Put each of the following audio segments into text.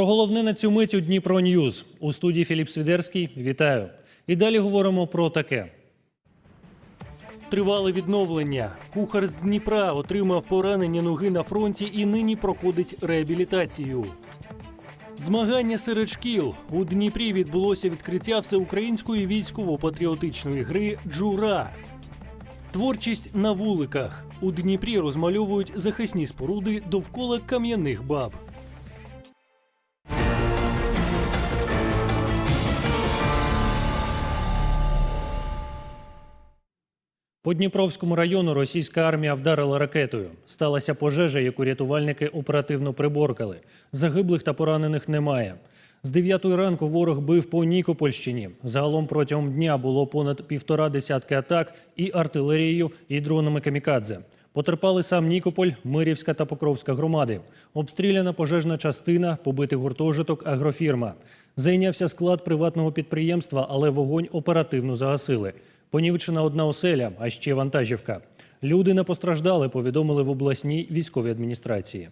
Про головне на цю мить у Дніпро Ньюз. У студії Філіп Свідерський. Вітаю. І далі говоримо про таке. Тривале відновлення. Кухар з Дніпра отримав поранення ноги на фронті і нині проходить реабілітацію. Змагання серед шкіл у Дніпрі відбулося відкриття всеукраїнської військово-патріотичної гри Джура. Творчість на вуликах у Дніпрі розмальовують захисні споруди довкола кам'яних баб. По Дніпровському району російська армія вдарила ракетою. Сталася пожежа, яку рятувальники оперативно приборкали. Загиблих та поранених немає. З 9 ранку ворог бив по Нікопольщині. Загалом протягом дня було понад півтора десятки атак і артилерією, і дронами камікадзе. Потерпали сам Нікополь, Мирівська та Покровська громади. Обстріляна пожежна частина, побитий гуртожиток, агрофірма. Зайнявся склад приватного підприємства, але вогонь оперативно загасили. Понівечена одна оселя, а ще вантажівка. Люди не постраждали, повідомили в обласній військовій адміністрації.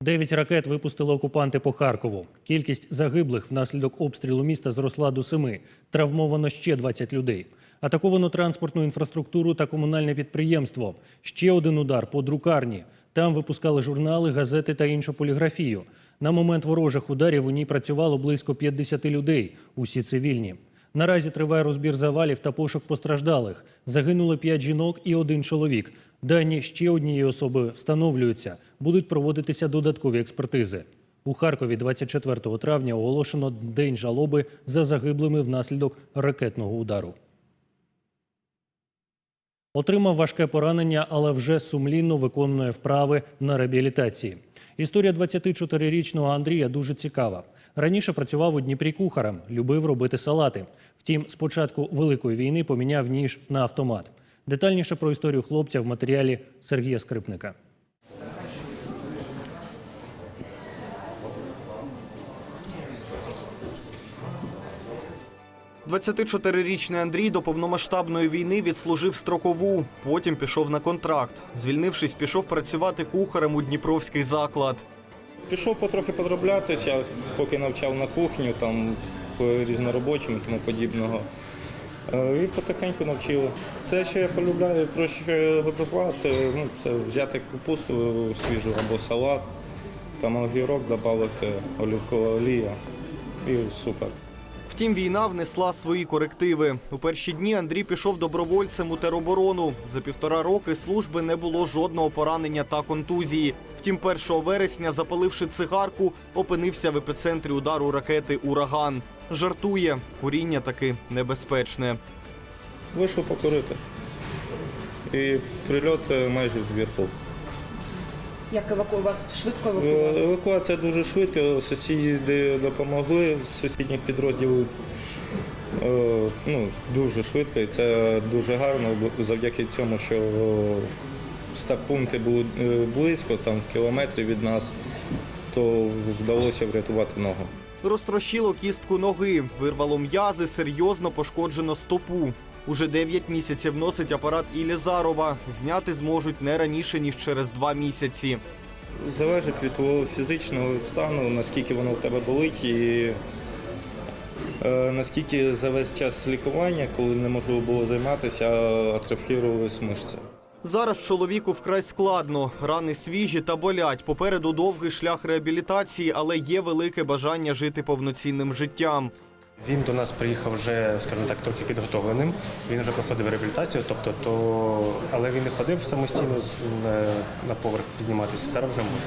Дев'ять ракет випустили окупанти по Харкову. Кількість загиблих внаслідок обстрілу міста зросла до семи. Травмовано ще 20 людей. Атаковано транспортну інфраструктуру та комунальне підприємство. Ще один удар по друкарні. Там випускали журнали, газети та іншу поліграфію. На момент ворожих ударів у ній працювало близько 50 людей. Усі цивільні. Наразі триває розбір завалів та пошук постраждалих. Загинули п'ять жінок і один чоловік. Дані ще однієї особи встановлюються. Будуть проводитися додаткові експертизи. У Харкові 24 травня оголошено день жалоби за загиблими внаслідок ракетного удару. Отримав важке поранення, але вже сумлінно виконує вправи на реабілітації. Історія 24-річного Андрія дуже цікава. Раніше працював у Дніпрі кухарем, любив робити салати. Втім, з початку Великої війни поміняв ніж на автомат. Детальніше про історію хлопця в матеріалі Сергія Скрипника. 24-річний Андрій до повномасштабної війни відслужив строкову, потім пішов на контракт. Звільнившись, пішов працювати кухарем у Дніпровський заклад. Пішов потрохи подроблятися, поки навчав на кухню, там по різноробочим і тому подібного. Е, І потихеньку навчили. Те, що я полюбляю проще готувати, ну, це взяти капусту свіжу або салат, там огірок додати, олівкова олія і супер. Втім, війна внесла свої корективи. У перші дні Андрій пішов добровольцем у тероборону. За півтора роки служби не було жодного поранення та контузії. Втім, 1 вересня, запаливши цигарку, опинився в епіцентрі удару ракети Ураган. Жартує, куріння таки небезпечне. Вийшов покурити. І прильот е, майже в двірку. Як еваку... вас швидко Е, евакуювали? Евакуація дуже швидко, сусіди допомогли з сусідніх підрозділів. е, Ну, дуже швидко, і це дуже гарно, завдяки цьому, що стаб-пункти були е, близько, там кілометрів від нас, то вдалося врятувати ногу. Розтрощило кістку ноги, вирвало м'язи, серйозно пошкоджено стопу. Уже 9 місяців носить апарат Ілізарова. Зняти зможуть не раніше, ніж через два місяці. Залежить від твого фізичного стану, наскільки воно в тебе болить і е, наскільки за весь час лікування, коли неможливо було займатися, атрофірувалися мишці. Зараз чоловіку вкрай складно. Рани свіжі та болять. Попереду довгий шлях реабілітації, але є велике бажання жити повноцінним життям. Він до нас приїхав вже, скажімо так, трохи підготовленим. Він вже проходив реабілітацію, тобто, то, але він не ходив самостійно на, на поверх підніматися. Зараз вже може.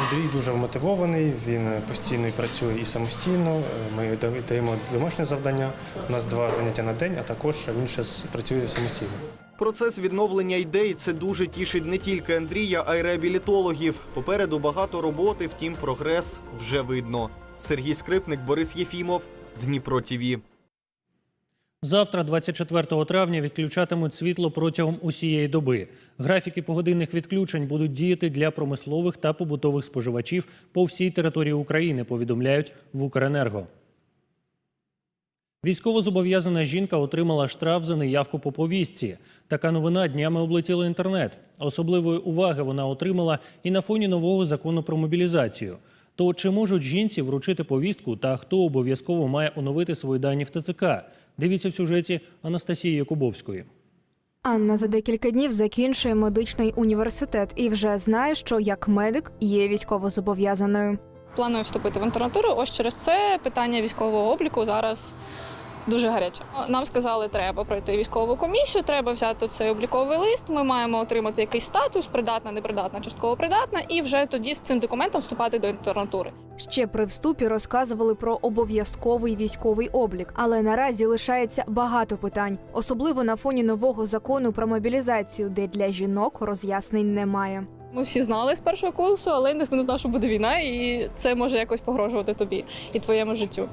Андрій дуже вмотивований, він постійно працює і самостійно. Ми даємо домашнє завдання. У нас два заняття на день, а також він ще працює самостійно. Процес відновлення ідей це дуже тішить не тільки Андрія, а й реабілітологів. Попереду багато роботи, втім, прогрес вже видно. Сергій Скрипник, Борис Єфімов, Дніпро ТІВІ. Завтра, 24 травня, відключатимуть світло протягом усієї доби. Графіки погодинних відключень будуть діяти для промислових та побутових споживачів по всій території України, повідомляють в Укренерго. Військовозобов'язана жінка отримала штраф за неявку по повістці. Така новина днями облетіла інтернет. Особливої уваги вона отримала і на фоні нового закону про мобілізацію. То чи можуть жінці вручити повістку та хто обов'язково має оновити свої дані в ТЦК? Дивіться в сюжеті Анастасії Якубовської. Анна за декілька днів закінчує медичний університет і вже знає, що як медик є військовозобов'язаною. Планую вступити в інтернатуру. Ось через це питання військового обліку зараз дуже гаряче. Нам сказали, треба пройти військову комісію, треба взяти цей обліковий лист. Ми маємо отримати якийсь статус, придатна, непридатна, частково придатна, і вже тоді з цим документом вступати до інтернатури. Ще при вступі розказували про обов'язковий військовий облік, але наразі лишається багато питань, особливо на фоні нового закону про мобілізацію, де для жінок роз'яснень немає. Ми всі знали з першого курсу, але ніхто не знав, що буде війна, і це може якось погрожувати тобі і твоєму життю.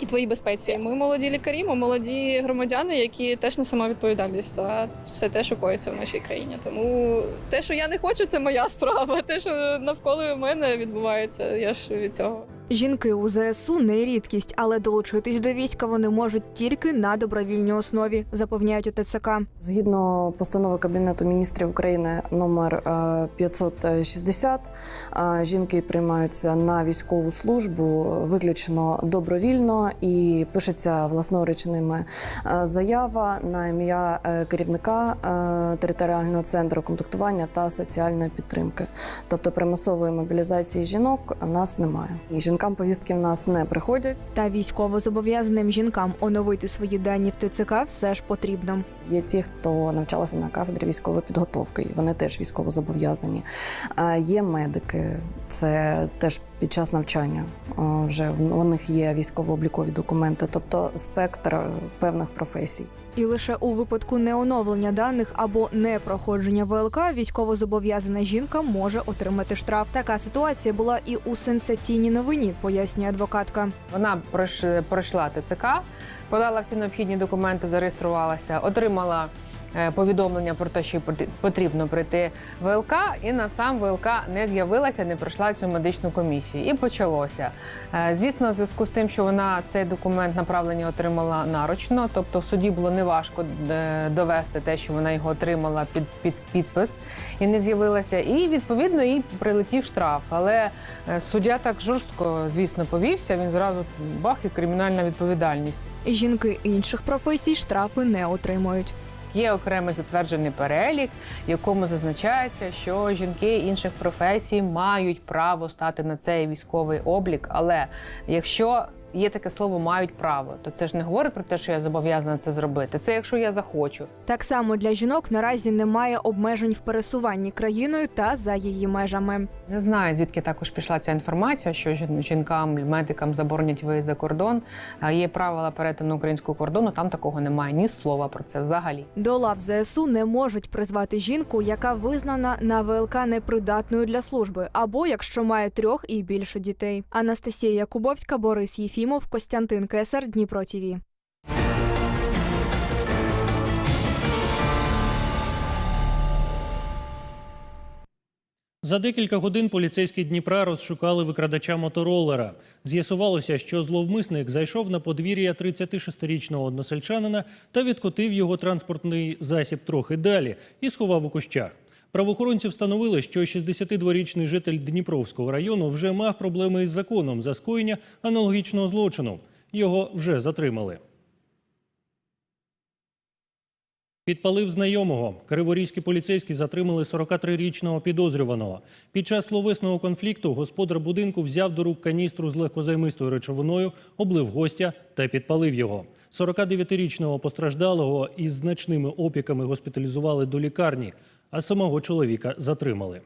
І твоїй безпеці. Ми молоді лікарі, ми молоді громадяни, які теж несемо відповідальність за все те, що коїться в нашій країні. Тому те, що я не хочу, це моя справа. Те, що навколо мене відбувається, я ж від цього. Жінки у ЗСУ не рідкість, але долучитись до війська вони можуть тільки на добровільній основі, запевняють у ТЦК. Згідно постанови Кабінету міністрів України номер е, 560, е, жінки приймаються на військову службу виключно добровільно і пишеться власноручними е, заява на ім'я е, керівника е, територіального центру комплектування та соціальної підтримки. Тобто примусової мобілізації жінок у нас немає. І жінкам повістки в нас не приходять. Та військовозобов'язаним жінкам оновити свої дані в ТЦК все ж потрібно. Є ті, хто навчалися на кафедрі військової підготовки, і вони теж військово зобов'язані. А Є медики, це теж під час навчання. Вже в- у них є військово-облікові документи, тобто спектр е, певних професій. І лише у випадку неоновлення даних або непроходження ВЛК військовозобов'язана жінка може отримати штраф. Така ситуація була і у сенсаційній новині, пояснює адвокатка. Вона пройш- пройшла ТЦК, подала всі необхідні документи, зареєструвалася, отримала повідомлення про те, що потрібно прийти ВЛК, і на сам ВЛК не з'явилася, не пройшла цю медичну комісію. І почалося. Е, Звісно, в зв'язку з тим, що вона цей документ направлення отримала наручно, тобто в суді було неважко е, довести те, що вона його отримала під, під підпис і не з'явилася. І відповідно їй прилетів штраф. Але Е, Суддя так жорстко, звісно, повівся. Він зразу бах і кримінальна відповідальність. Жінки інших професій штрафи не отримують. Є окремий затверджений перелік, в якому зазначається, що жінки інших професій мають право стати на цей військовий облік. Але якщо є таке слово мають право, то це ж не говорить про те, що я зобов'язана це зробити. Це якщо я захочу. Так само для жінок наразі немає обмежень в пересуванні країною та за її межами. Не знаю, звідки також пішла ця інформація, що жінкам, медикам заборонять виїзд за кордон. А Є правила перетину українського кордону. Там такого немає ні слова про це взагалі. До лав ЗСУ не можуть призвати жінку, яка визнана на ВЛК непридатною для служби, або якщо має трьох і більше дітей. Анастасія Якубовська, Борис Єфімов, Костянтин Кесар, Дніпро ТІВІ. За декілька годин поліцейські Дніпра розшукали викрадача моторолера. З'ясувалося, що зловмисник зайшов на подвір'я 36-річного односельчанина та відкотив його транспортний засіб трохи далі і сховав у кущах. Правоохоронці встановили, що 62-річний житель Дніпровського району вже мав проблеми із законом за скоєння аналогічного злочину. Його вже затримали. Підпалив знайомого. Криворізькі поліцейські затримали 43-річного підозрюваного. Під час словесного конфлікту господар будинку взяв до рук каністру з легкозаймистою речовиною, облив гостя та підпалив його. 49-річного постраждалого із значними опіками госпіталізували до лікарні, а самого чоловіка затримали.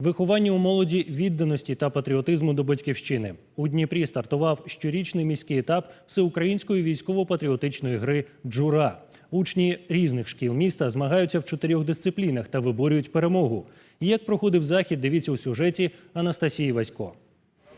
Виховання у молоді відданості та патріотизму до батьківщини у Дніпрі стартував щорічний міський етап всеукраїнської військово-патріотичної гри Джура. Учні різних шкіл міста змагаються в чотирьох дисциплінах та виборюють перемогу. Як проходив захід, дивіться у сюжеті Анастасії Васько.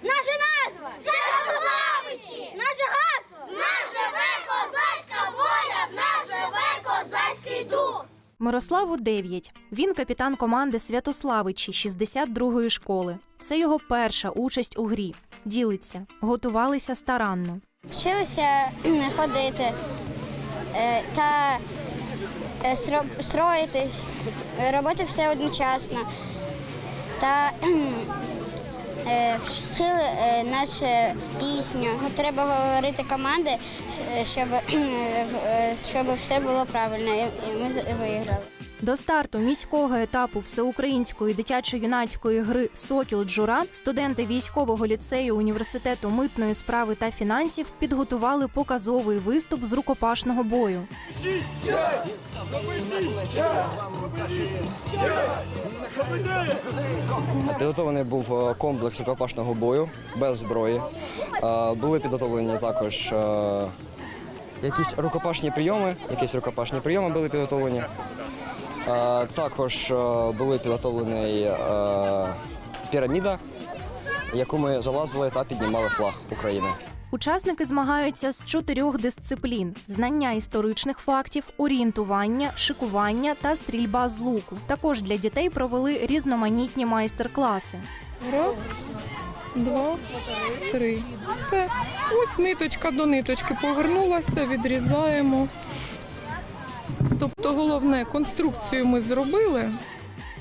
Наша назва Святославичі! Наше гасло В нас живе козацька воля, в нас живе козацький дух! Мирославу 9. Він капітан команди Святославичі 62-ї школи. Це його перша участь у грі. Ділиться, готувалися старанно. Вчилися ходити е, та е, стро- строїтись, е, робити все одночасно. Та вчили е, нашу пісню. Треба говорити команди, щоб, е, щоб все було правильно, і ми виграли. До старту міського етапу всеукраїнської дитячо-юнацької гри Сокіл Джура студенти військового ліцею університету митної справи та фінансів підготували показовий виступ з рукопашного бою. Підготовлений був е, комплекс рукопашного бою без зброї. Е, Були підготовлені також е, якісь рукопашні прийоми. Якісь рукопашні прийоми були підготовлені. Також е, були підготовлені е, піраміда, яку ми залазили та піднімали флаг України. Учасники змагаються з чотирьох дисциплін: знання історичних фактів, орієнтування, шикування та стрільба з луку. Також для дітей провели різноманітні майстер-класи. Раз, два, три. Все. Ось ниточка до ниточки повернулася, відрізаємо. Тобто головне, конструкцію ми зробили.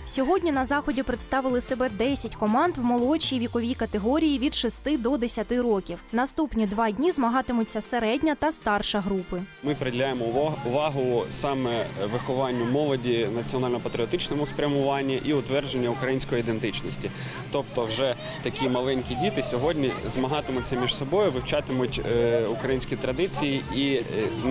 Сьогодні на заході представили себе 10 команд в молодшій віковій категорії від 6 до 10 років. Наступні два дні змагатимуться середня та старша групи. Ми приділяємо уваг- увагу саме вихованню молоді, національно-патріотичному спрямуванні і утвердженню української ідентичності. Тобто, вже такі маленькі діти сьогодні змагатимуться між собою, вивчатимуть е, українські традиції і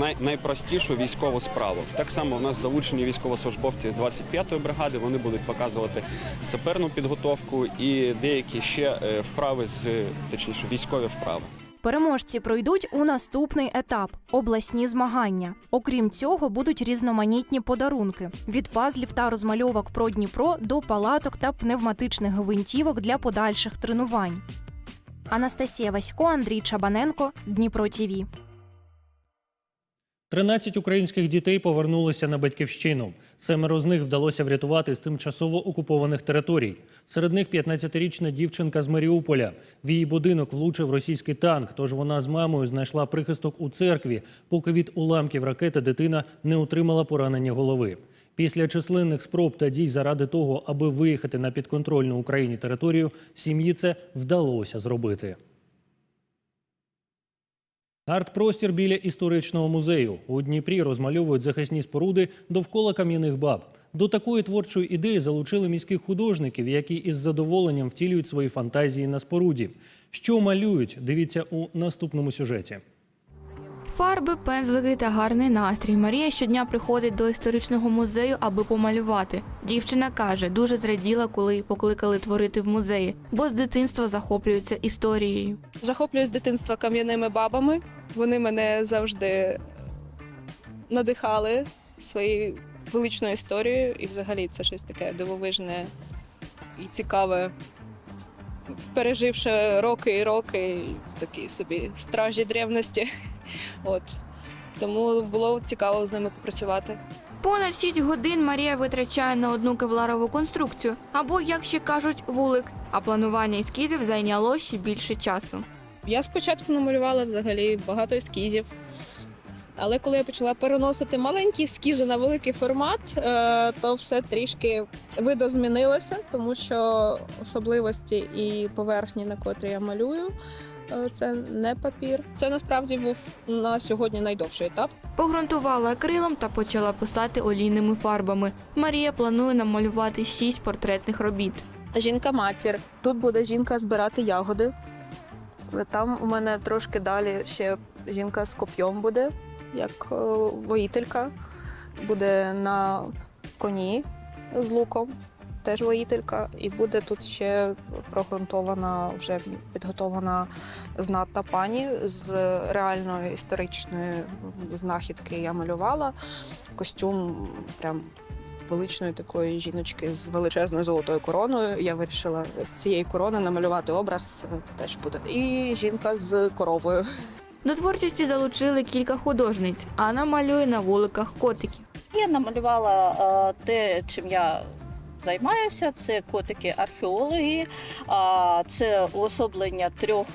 е, найпростішу військову справу. Так само в нас долучені військовослужбовці 25-ї бригади. Вони будуть показувати саперну підготовку і деякі ще е, вправи з точніше військові вправи. Переможці пройдуть у наступний етап обласні змагання. Окрім цього, будуть різноманітні подарунки від пазлів та розмальовок про Дніпро до палаток та пневматичних гвинтівок для подальших тренувань. Анастасія Васько, Андрій Чабаненко, Дніпро ТІВІ. 13 українських дітей повернулися на батьківщину. Семеро з них вдалося врятувати з тимчасово окупованих територій. Серед них 15-річна дівчинка з Маріуполя. В її будинок влучив російський танк, тож вона з мамою знайшла прихисток у церкві, поки від уламків ракети дитина не отримала поранення голови. Після численних спроб та дій заради того, аби виїхати на підконтрольну Україні територію, сім'ї це вдалося зробити. Арт-простір біля історичного музею у Дніпрі розмальовують захисні споруди довкола кам'яних баб. До такої творчої ідеї залучили міських художників, які із задоволенням втілюють свої фантазії на споруді. Що малюють? Дивіться у наступному сюжеті. Фарби, пензлики та гарний настрій. Марія щодня приходить до історичного музею, аби помалювати. Дівчина каже, дуже зраділа, коли покликали творити в музеї, бо з дитинства захоплюється історією. Захоплююсь з дитинства кам'яними бабами. Вони мене завжди надихали своєю величною історією. І взагалі це щось таке дивовижне і цікаве. Переживши роки і роки, такі собі стражі древності. От. Тому було цікаво з ними попрацювати. Понад 6 годин Марія витрачає на одну кевларову конструкцію, або, як ще кажуть, вулик. А планування ескізів зайняло ще більше часу. Я спочатку намалювала взагалі багато ескізів. Але коли я почала переносити маленькі ескізи на великий формат, е, то все трішки видозмінилося, тому що особливості і поверхні, на котрі я малюю, е, це не папір. Це насправді був на сьогодні найдовший етап. Погрунтувала акрилом та почала писати олійними фарбами. Марія планує намалювати 6 портретних робіт. Жінка-матір. Тут буде жінка збирати ягоди. Там у мене трошки далі ще жінка з коп'єм буде, як е, воїтелька. Буде на коні з луком, теж воїтелька. І буде тут ще прогрунтована, вже підготована знатна пані з реальної історичної знахідки я малювала. Костюм прям величної такої жіночки з величезною золотою короною. Я вирішила з цієї корони намалювати образ е, теж буде. І жінка з коровою. До творчості залучили кілька художниць. Анна малює на вуликах котиків. Я намалювала е, те, чим я займаюся. Це котики-археологи, а, це уособлення трьох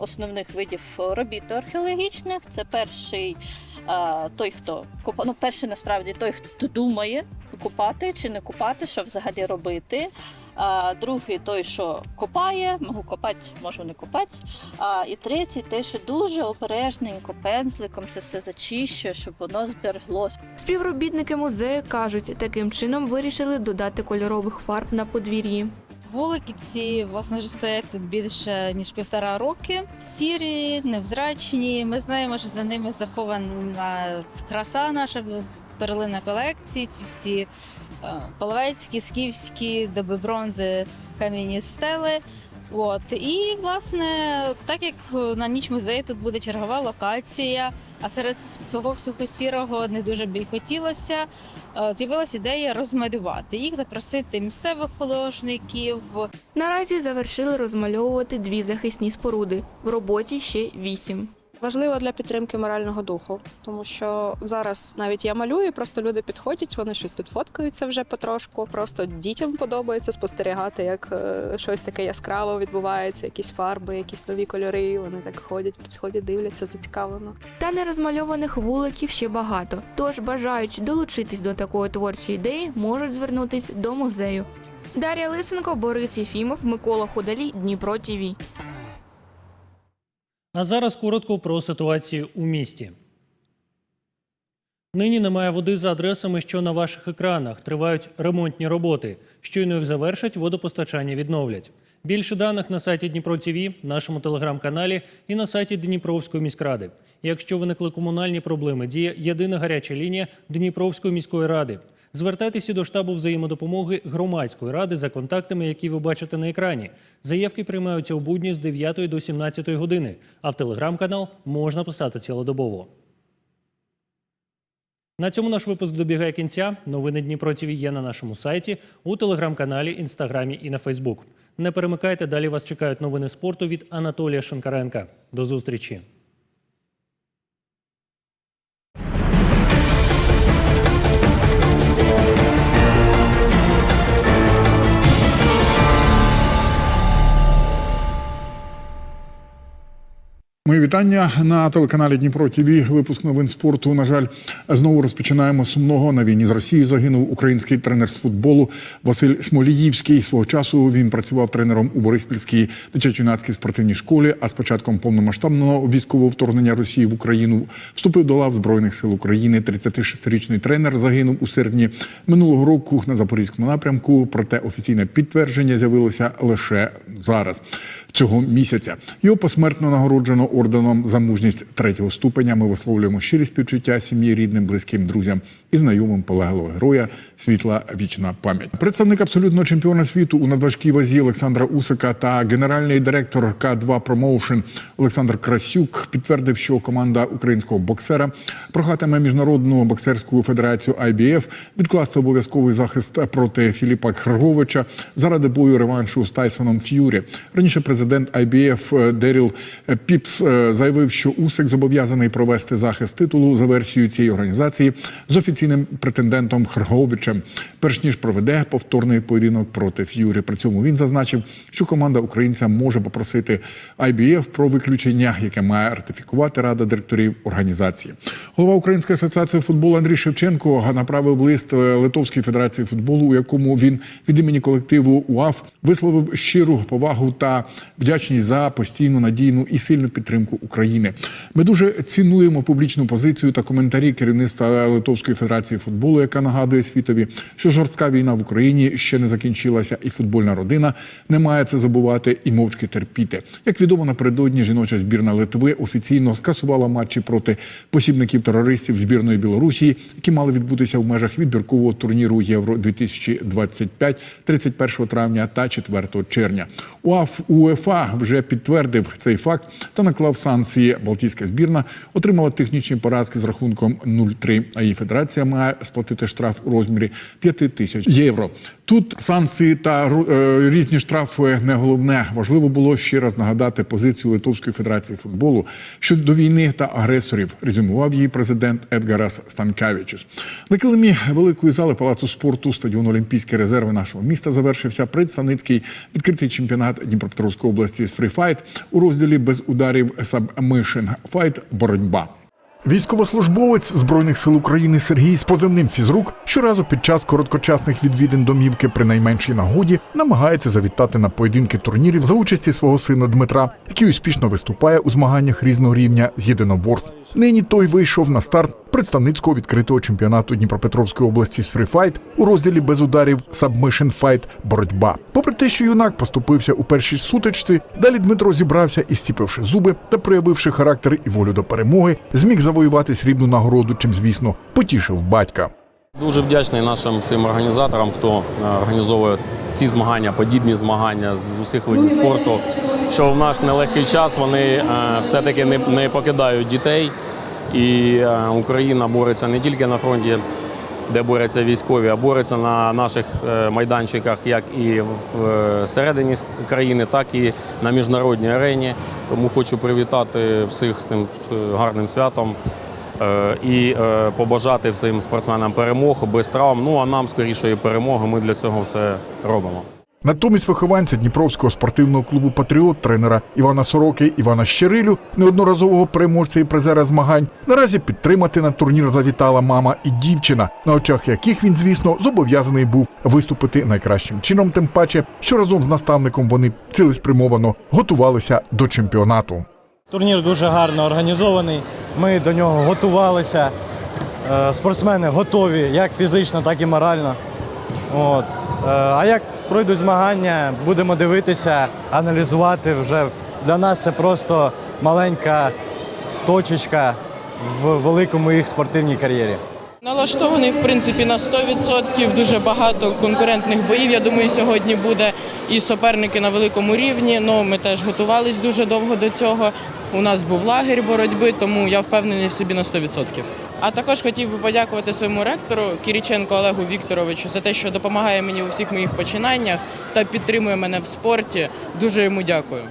основних видів робіт археологічних. Це перший той, хто купа... ну, перший насправді той, хто думає купати чи не купати, що взагалі робити. А, другий той, що копає, можу копати, можу не копати. А, і третій, те, що дуже обережненько пензликом це все зачищує, щоб воно збереглося. Співробітники музею кажуть, таким чином вирішили додати кольорових фарб на подвір'ї. Вулики ці власне вже стоять тут більше ніж півтора роки. Сірі, невзрачні. Ми знаємо, що за ними захована краса наша перлина колекції. Ці всі е, половецькі, скіфські, доби бронзи, кам'яні стели. От і власне, так як на ніч музею тут буде чергова локація, а серед цього всього сірого не дуже й хотілося. е, З'явилася ідея розмалювати їх, запросити місцевих художників, Наразі завершили розмальовувати дві захисні споруди. В роботі ще вісім. Важливо для підтримки морального духу, тому що зараз навіть я малюю, просто люди підходять, вони щось тут фоткаються вже потрошку. Просто дітям подобається спостерігати, як е, щось таке яскраве відбувається, якісь фарби, якісь нові кольори. Вони так ходять, підходять, дивляться зацікавлено. Та нерозмальованих вуликів ще багато. Тож бажаючи долучитись до такої творчої ідеї, можуть звернутись до музею. Дар'я Лисенко, Борис Єфімов, Микола Худалій, Дніпро ТІВІ. А зараз коротко про ситуацію у місті. Нині немає води за адресами, що на ваших екранах. Тривають ремонтні роботи. Щойно їх завершать, водопостачання відновлять. Більше даних на сайті Дніпро ТІВІ, нашому телеграм-каналі і на сайті Дніпровської міськради. Якщо виникли комунальні проблеми, діє єдина гаряча лінія Дніпровської міської ради. Звертайтеся до штабу взаємодопомоги громадської ради за контактами, які ви бачите на екрані. Заявки приймаються у будні з 9 до 17 години, а в телеграм-канал можна писати цілодобово. На цьому наш випуск добігає кінця. Новини Дніпро є на нашому сайті, у телеграм-каналі, інстаграмі і на Фейсбук. Не перемикайте, далі вас чекають новини спорту від Анатолія Шинкаренка. До зустрічі! Вітання на телеканалі Дніпро ТІВІ. Випуск новин спорту. На жаль, знову розпочинаємо сумного. На війні з Росією загинув український тренер з футболу Василь Смоліївський. Свого часу він працював тренером у Бориспільській дитячо-юнацькій спортивній школі. А з початком повномасштабного військового вторгнення Росії в Україну вступив до лав збройних сил України. 36-річний тренер загинув у серпні минулого року на запорізькому напрямку. Проте офіційне підтвердження з'явилося лише зараз. Цього місяця його посмертно нагороджено орденом за мужність третього ступеня. Ми висловлюємо щирі співчуття сім'ї, рідним, близьким, друзям і знайомим полеглого героя. Світла вічна пам'ять. Представник абсолютного чемпіона світу у надважкій вазі Олександра Усика та генеральний директор К2 Промоушен Олександр Красюк підтвердив, що команда українського боксера прохатиме міжнародну боксерську федерацію IBF відкласти обов'язковий захист проти Філіпа Хрговича заради бою реваншу з Тайсоном Ф'юрі. Раніше президент IBF Деріл Піпс е, заявив, що Усик зобов'язаний провести захист титулу за версією цієї організації з офіційним претендентом Хрговичем, перш ніж проведе повторний поєдинок проти Ф'юрі. При цьому він зазначив, що команда українця може попросити IBF про виключення, яке має ратифікувати рада директорів організації. Голова Української асоціації футболу Андрій Шевченко направив лист Литовській федерації футболу, у якому він від імені колективу УАФ висловив щиру повагу та вдячність за постійну надійну і сильну підтримку України. Ми дуже цінуємо публічну позицію та коментарі керівництва Литовської федерації футболу, яка нагадує світові, що жорстка війна в Україні ще не закінчилася, і футбольна родина не має це забувати і мовчки терпіти. Як відомо, напередодні жіноча збірна Литви офіційно скасувала матчі проти посібників терористів збірної Білорусі, які мали відбутися в межах відбіркового турніру Євро 2025 31 травня та 4 червня. УАФ УЕФА вже підтвердив цей факт та наклав санкції. Балтійська збірна отримала технічні поразки з рахунком 0-3, а її федерація має сплатити штраф у розмірі 5 тисяч євро. Тут санкції та е, різні штрафи не головне. Важливо було ще раз нагадати позицію Литовської федерації футболу щодо війни та агресорів. Резюмував її президент Едгарас Станкавічус. На килимі великої зали палацу спорту стадіону Олімпійські резерви нашого міста завершився представницький відкритий чемпіонат Дніпропетровської області з фріфайт у розділі без ударів Submission Fight боротьба. Військовослужбовець збройних сил України Сергій з позивним фізрук щоразу під час короткочасних відвідин домівки при найменшій нагоді намагається завітати на поєдинки турнірів за участі свого сина Дмитра, який успішно виступає у змаганнях різного рівня з єдиноборств. Нині той вийшов на старт представницького відкритого чемпіонату Дніпропетровської області з фріфайт у розділі без ударів Submission Fight боротьба. Попри те, що юнак поступився у першій сутичці, далі Дмитро зібрався і стіпивши зуби та проявивши характер і волю до перемоги, зміг завоювати срібну нагороду, чим, звісно, потішив батька. Дуже вдячний нашим всім організаторам, хто е, організовує ці змагання, подібні змагання з усіх видів спорту. Що в наш нелегкий час вони е, все-таки не, не покидають дітей. І е, Україна бореться не тільки на фронті, де борються військові, а бореться на наших е, майданчиках, як і всередині с- країни, так і на міжнародній арені. Тому хочу привітати всіх з тим е, гарним святом. Е, і е, побажати всім спортсменам перемог без травм. Ну а нам скорішої перемоги. Ми для цього все робимо. Натомість вихованця Дніпровського спортивного клубу Патріот тренера Івана Сороки Івана Щерилю, неодноразового переможця і призера змагань, наразі підтримати на турнір завітала мама і дівчина, на очах яких він, звісно, зобов'язаний був виступити найкращим чином, тим паче, що разом з наставником вони цілеспрямовано готувалися до чемпіонату. Турнір дуже гарно організований. Ми до нього готувалися. Е, Спортсмени готові як фізично, так і морально. От. Е, А як пройдуть змагання, будемо дивитися, аналізувати вже. Для нас це просто маленька точечка в великому їх спортивній кар'єрі. Налаштований, в принципі, на 100%. Дуже багато конкурентних боїв. Я думаю, сьогодні буде і суперники на великому рівні. Ну, ми теж готувались дуже довго до цього. У нас був лагерь боротьби, тому я впевнений в собі на 100%. А також хотів би подякувати своєму ректору Кіріченко Олегу Вікторовичу за те, що допомагає мені у всіх моїх починаннях та підтримує мене в спорті. Дуже йому дякую.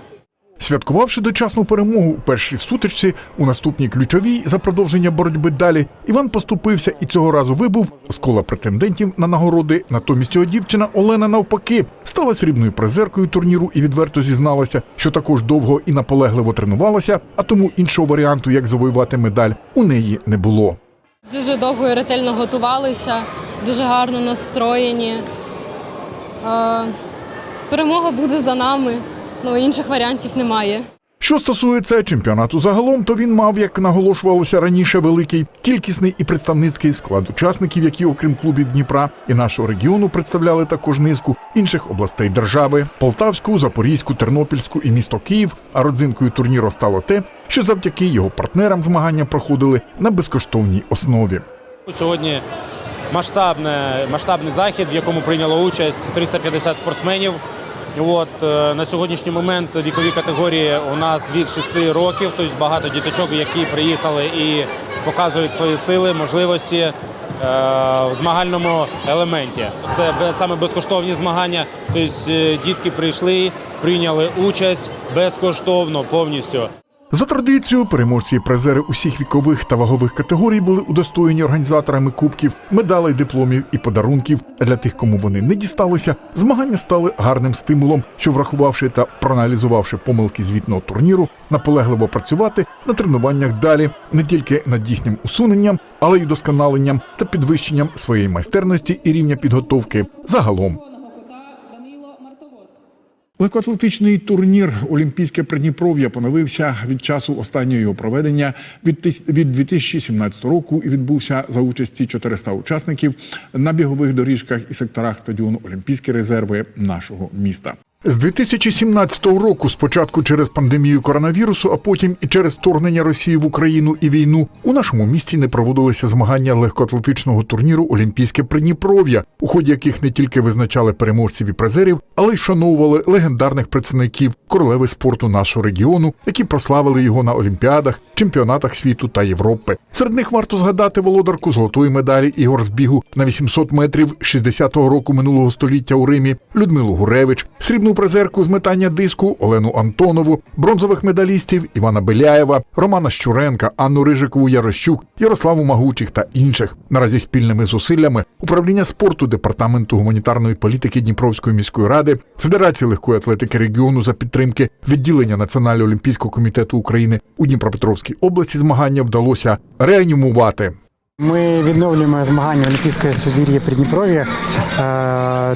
Святкувавши дочасну перемогу у першій сутичці, у наступній ключовій за продовження боротьби далі, Іван поступився і цього разу вибув з кола претендентів на нагороди. Натомість його дівчина Олена навпаки стала срібною призеркою турніру і відверто зізналася, що також довго і наполегливо тренувалася, а тому іншого варіанту, як завоювати медаль, у неї не було. Дуже довго і ретельно готувалися, дуже гарно настроєні. Е, Перемога буде за нами, ну інших варіантів немає. Що стосується чемпіонату загалом, то він мав, як наголошувалося раніше, великий кількісний і представницький склад учасників, які, окрім клубів Дніпра і нашого регіону, представляли також низку інших областей держави: Полтавську, Запорізьку, Тернопільську і місто Київ. А родзинкою турніру стало те, що завдяки його партнерам змагання проходили на безкоштовній основі. Сьогодні масштабне, масштабний захід, в якому прийняло участь 350 спортсменів. От, е, на сьогоднішній момент вікові категорії у нас від 6 років, тобто багато діточок, які приїхали і показують свої сили, можливості е, в змагальному елементі. Це саме безкоштовні змагання. Тобто е, дітки прийшли, прийняли участь безкоштовно повністю. За традицією, переможці і призери усіх вікових та вагових категорій були удостоєні організаторами кубків, медалей, дипломів і подарунків. А для тих, кому вони не дісталися, змагання стали гарним стимулом, що, врахувавши та проаналізувавши помилки звітного турніру, наполегливо працювати на тренуваннях далі не тільки над їхнім усуненням, але й удосконаленням та підвищенням своєї майстерності і рівня підготовки загалом. Легкоатлетичний турнір Олімпійське Придніпров'я поновився від часу останнього його проведення від тис- від 2017 року і відбувся за участі 400 учасників на бігових доріжках і секторах стадіону Олімпійські резерви нашого міста. З 2017 року, спочатку через пандемію коронавірусу, а потім і через вторгнення Росії в Україну і війну, у нашому місті не проводилися змагання легкоатлетичного турніру Олімпійське Придніпров'я, у ході яких не тільки визначали переможців і призерів, але й вшановували легендарних представників королеви спорту нашого регіону, які прославили його на олімпіадах, чемпіонатах світу та Європи. Серед них варто згадати володарку золотої медалі ігор збігу на 800 метрів 60-го року минулого століття у Римі Людмилу Гуревич, срібну призерку з метання диску Олену Антонову, бронзових медалістів Івана Беляєва, Романа Щуренка, Анну Рижикову Ярощук, Ярославу Магучих та інших. Наразі спільними зусиллями управління спорту департаменту гуманітарної політики Дніпровської міської ради, Федерації легкої атлетики регіону за підтримки відділення Національного олімпійського комітету України у Дніпропетровській області змагання вдалося реанімувати. Ми відновлюємо змагання Олімпійської сузір'я Придніпров'я, е,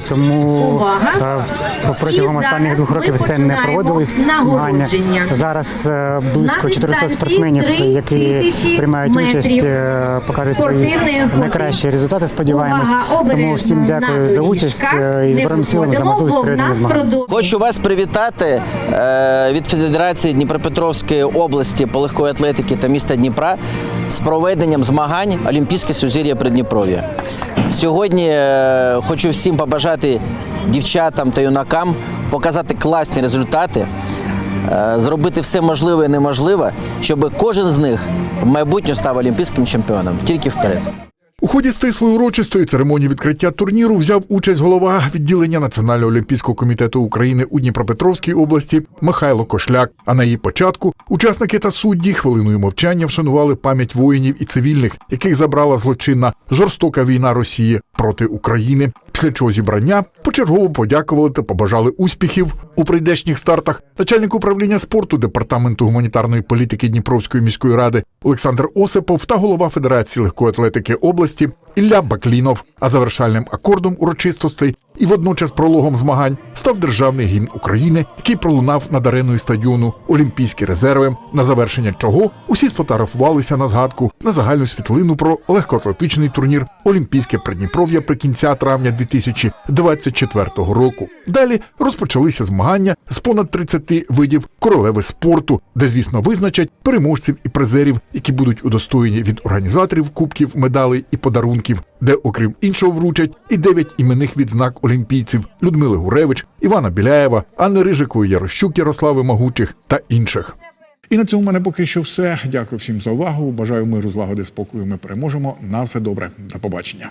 тому е, протягом останніх двох років це не проводились змагання. Зараз е, близько 400 спортсменів, які приймають участь, е, покажуть свої найкращі результати. Сподіваємось. Тому всім дякую за участь е, і збройним силам за можливість проведення змагань. Хочу вас привітати е, від Федерації Дніпропетровської області по легкої атлетики та міста Дніпра з проведенням змагань Олімпійське сузір'я Придніпров'я. Сьогодні е, хочу всім побажати дівчатам та юнакам показати класні результати, е, зробити все можливе і неможливе, щоб кожен з них в майбутньому став олімпійським чемпіоном. Тільки вперед. У ході стислої урочистої церемонії відкриття турніру взяв участь голова відділення Національного олімпійського комітету України у Дніпропетровській області Михайло Кошляк. А на її початку учасники та судді хвилиною мовчання вшанували пам'ять воїнів і цивільних, яких забрала злочинна жорстока війна Росії проти України. Після чого зібрання почергово подякували та побажали успіхів у прийдешніх стартах. Начальник управління спорту департаменту гуманітарної політики Дніпровської міської ради Олександр Осипов та голова Федерації легкої атлетики області Ілля Баклінов. А завершальним акордом урочистостей і водночас прологом змагань став державний гімн України, який пролунав над ареною стадіону Олімпійські резерви, на завершення чого усі сфотографувалися на згадку на загальну світлину про легкоатлетичний турнір Олімпійське Придніпров'я при кінця травня 2024 року. Далі розпочалися змагання з понад 30 видів королеви спорту, де, звісно, визначать переможців і призерів, які будуть удостоєні від організаторів кубків, медалей і подарунків, де, окрім іншого, вручать і дев'ять іменних відзнак олімпійців Людмили Гуревич, Івана Біляєва, Анни Рижикової, Ярощук, Ярослави Магучих та інших. І на цьому в мене поки що все. Дякую всім за увагу. Бажаю миру, злагоди, спокою. Ми переможемо. На все добре. До побачення.